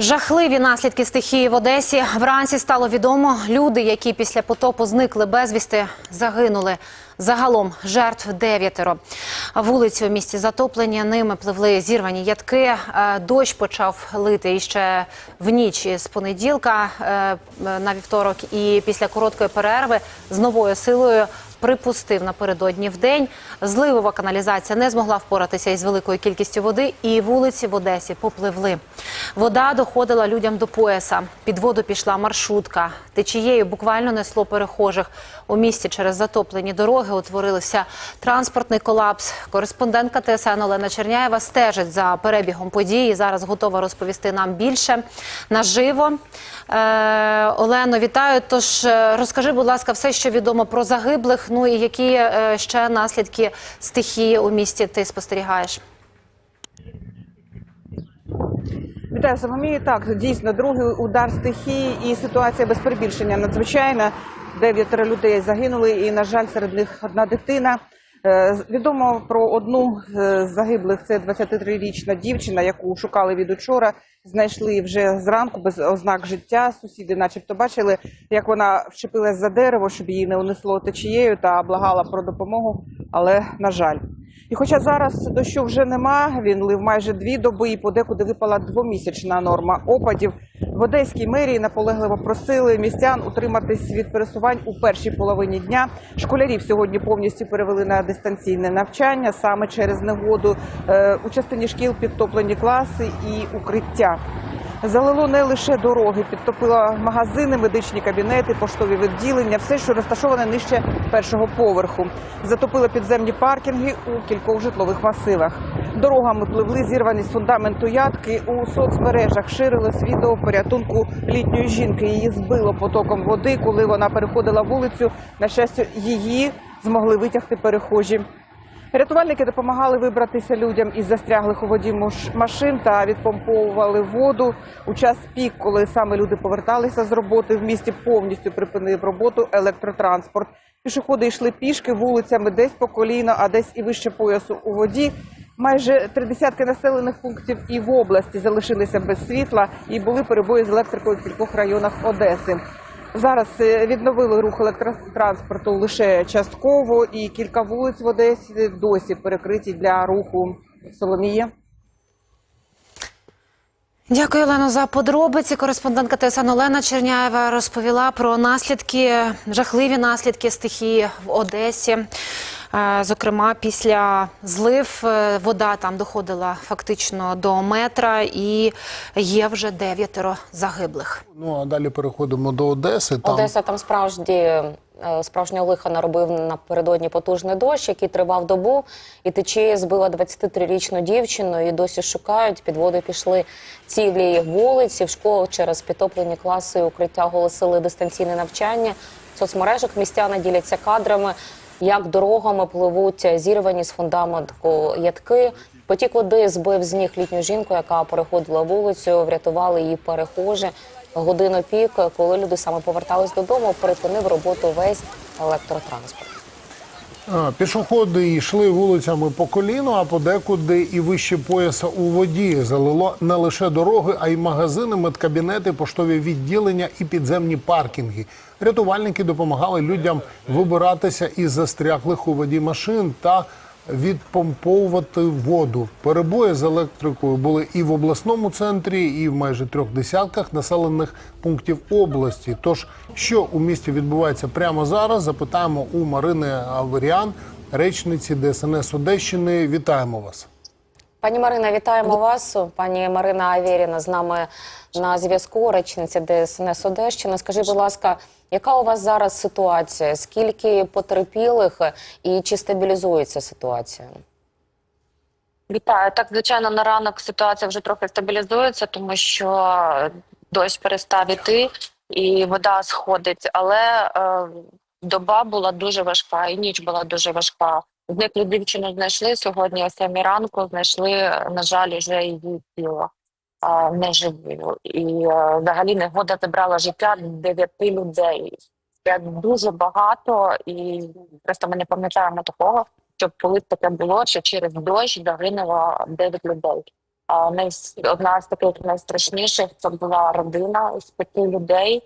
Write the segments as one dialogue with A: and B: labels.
A: Жахливі наслідки стихії в Одесі. Вранці стало відомо, люди, які після потопу зникли безвісти, загинули. Загалом жертв дев'ятеро. Вулиці у місті затоплені, ними пливли зірвані ядки. Е, Дощ почав лити іще в ніч з понеділка е, на вівторок. І після короткої перерви з новою силою припустив напередодні в день. Зливова каналізація не змогла впоратися із великою кількістю води, і вулиці в Одесі попливли. Вода доходила людям до пояса. Під воду пішла маршрутка. Течією буквально несло перехожих. У місті через затоплені дороги утворився транспортний колапс. Кореспондентка ТСН Олена Черняєва стежить за перебігом подій. і Зараз готова розповісти нам більше наживо. Е, Олено, вітаю. Тож е, розкажи, будь ласка, все, що відомо про загиблих. Ну і які е, ще наслідки стихії у місті ти спостерігаєш?
B: Вітаю Соломію. Так, дійсно, другий удар стихії і ситуація без перебільшення надзвичайна. Дев'ятеро людей загинули, і, на жаль, серед них одна дитина. Е, Відомо про одну з загиблих. Це 23-річна дівчина, яку шукали від учора. Знайшли вже зранку без ознак життя. Сусіди, начебто, бачили, як вона вчепилась за дерево, щоб її не унесло течією та благала про допомогу. Але на жаль. І хоча зараз дощу вже нема, він лив майже дві доби і подекуди випала двомісячна норма опадів. В Одеській мерії наполегливо просили містян утриматись від пересувань у першій половині дня. Школярів сьогодні повністю перевели на дистанційне навчання саме через негоду. Е, У частині шкіл підтоплені класи і укриття. Залило не лише дороги, підтопило магазини, медичні кабінети, поштові відділення, все, що розташоване нижче першого поверху. Затопило підземні паркінги у кількох житлових масивах. Дорогами пливли зірвані з фундаменту ядки. У соцмережах ширилось відео порятунку літньої жінки. Її збило потоком води, коли вона переходила вулицю. На щастя, її змогли витягти перехожі. Рятувальники допомагали вибратися людям із застряглих у воді машин та відпомповували воду. У час пік, коли саме люди поверталися з роботи, в місті повністю припинив роботу електротранспорт. Пішоходи йшли пішки вулицями десь по коліно, а десь і вище поясу у воді. Майже три десятки населених пунктів і в області залишилися без світла і були перебої з електрикою в кількох районах Одеси. Зараз е, відновили рух електротранспорту лише частково, і кілька вулиць в Одесі досі перекриті для руху. Соломія.
A: Дякую, Олено, за подробиці. Кореспондентка ТСН Олена Черняєва розповіла про наслідки, жахливі наслідки стихії в Одесі. Зокрема, після злив е, вода там доходила фактично до метра, і є вже дев'ятеро загиблих.
C: Ну а далі переходимо до Одеси. Там
D: Одеса там справді е, справжнього лиха наробив напередодні потужний дощ, який тривав добу, і течія збила 23-річну дівчину. І досі шукають. Під воду пішли цілі вулиці в школах через підтоплені класи і укриття оголосили дистанційне навчання. В соцмережах містяни діляться кадрами, як дорогами пливуть зірвані з фундаменту ядки. Потік води збив з ніг літню жінку, яка переходила вулицю, врятували її перехожі. Годину пік, коли люди саме повертались додому, припинив роботу весь електротранспорт.
C: Пішоходи йшли вулицями по коліну, а подекуди і вище пояса у воді. Залило не лише дороги, а й магазини, медкабінети, поштові відділення і підземні паркінги. Рятувальники допомагали людям вибиратися із застряглих у воді машин та відпомповувати воду. Перебої з електрикою були і в обласному центрі, і в майже трьох десятках населених пунктів області. Тож, що у місті відбувається прямо зараз, запитаємо у Марини Аверіан, речниці ДСНС Одещини. Вітаємо вас.
D: Пані Марина, вітаємо вас. Пані Марина Авєріна з нами на зв'язку, речниця ДСНС Одещина. Скажіть, будь ласка, яка у вас зараз ситуація? Скільки потерпілих і чи стабілізується ситуація?
E: Вітаю. Так, звичайно, на ранок ситуація вже трохи стабілізується, тому що дощ перестав іти і вода сходить. Але е, доба була дуже важка, і ніч була дуже важка. Зниклу дівчину знайшли сьогодні о 7 ранку. Знайшли, на жаль, вже її тіло неживою. І е, взагалі негода забрала життя дев'яти людей. Це дуже багато, і просто ми не пам'ятаємо такого щоб коли таке було, що через дощ загинуло 9 людей. А, Одна з таких найстрашніших це була родина з п'яти людей,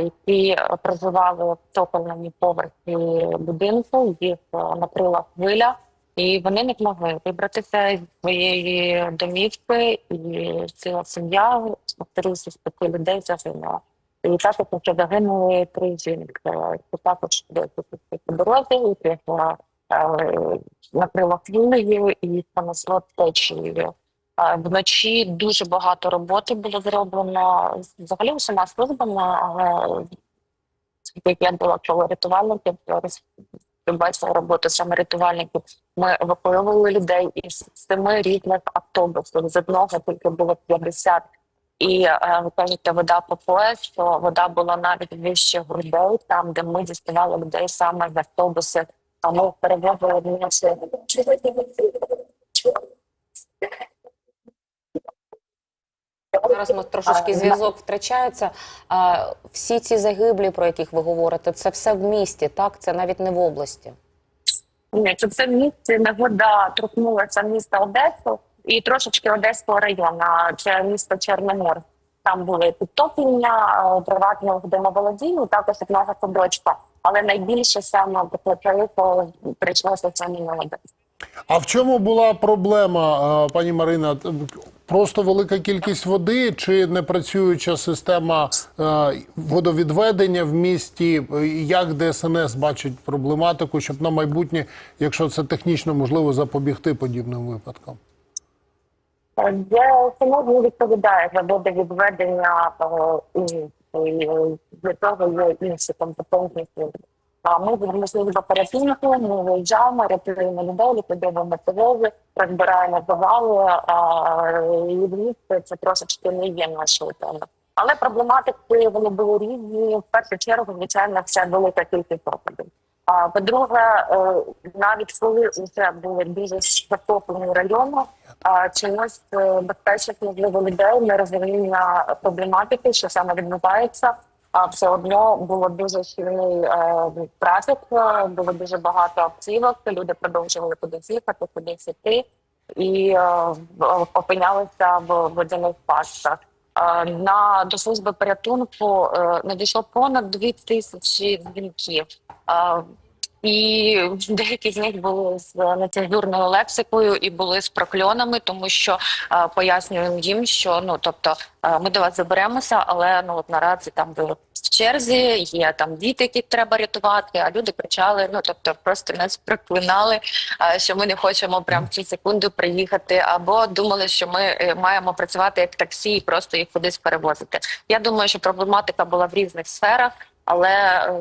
E: які е, проживали в цокольному поверхі будинку. Їх е, накрила хвиля, і вони не могли вибратися з своєї домівки, і ціла сім'я повторюся, з п'яти людей загинула. І також ще загинули три жінки. Це також по дорозі, їх е, накрило хвилею і понесло течією. Вночі дуже багато роботи було зроблено взагалі усіма службами, але я була коло рятувальників, то бачила роботу саме рятувальників. Ми евакуювали людей із семи різних автобусів. З одного тільки було 50. І е, ви кажете, вода по пояс, що вода була навіть вище грудей, там, де ми діставали людей саме з автобусів. А ми перевозили наші
D: Зараз ми трошечки зв'язок втрачається. А, всі ці загиблі, про яких ви говорите, це все в місті, так? Це навіть не в області.
E: Ні, це все в місті не вода торкнулася міста Одесу і трошечки Одеського району. Це місто Чорномор. Там були підтоплення приватного домоволодіння, також одного садочка. Але найбільше саме прийшлося саме на Одесу.
C: А в чому була проблема, е, пані Марина? Просто велика кількість води чи непрацююча система е, водовідведення в місті? Е, Як ДСНС бачить проблематику, щоб на майбутнє, якщо це технічно можливо, запобігти подібним випадкам?
E: Я сьогодні відповідає за водовідведення е, і, для того є інші компетентні. Ми будемо служба оперативного, ми виїжджаємо, рятуємо людей, ліквідовуємо пожежі, розбираємо завали, і це трошечки не є нашою темою. Але проблематики вони були різні. В першу чергу, звичайно, це велика кількість опадів. А по-друге, е, навіть коли вже були дуже затоплені райони, чомусь е, безпечних можливо людей не розуміння проблематики, що саме відбувається. А все одно було дуже щільний е, трафік, е, було дуже багато автівок. Люди продовжували кудись їхати, кудись сіти і е, опинялися в водяних пастах. Е, На до служби порятунку надійшло понад дві тисячі дзвінків. І деякі з них були з нецензурною лексикою і були з прокльонами, тому що е, пояснюємо їм, що ну тобто е, ми до вас заберемося, але ну от наразі там ви в черзі, є там діти, яких треба рятувати. А люди кричали: ну тобто, просто нас проклинали, е, що ми не хочемо прямо в цю секунду приїхати, або думали, що ми е, маємо працювати як таксі і просто їх кудись перевозити. Я думаю, що проблематика була в різних сферах, але е,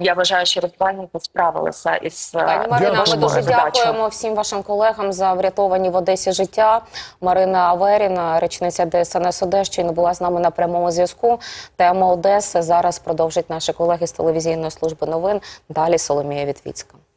E: я вважаю, що рятувальники справилися із е,
D: Пані Марина, ми дуже дякуємо всім вашим колегам за врятовані в Одесі життя. Марина Аверіна, речниця ДСНС Одещини, була з нами на прямому зв'язку. Тема Одеси зараз продовжать наші колеги з телевізійної служби новин. Далі Соломія Вітвіцька.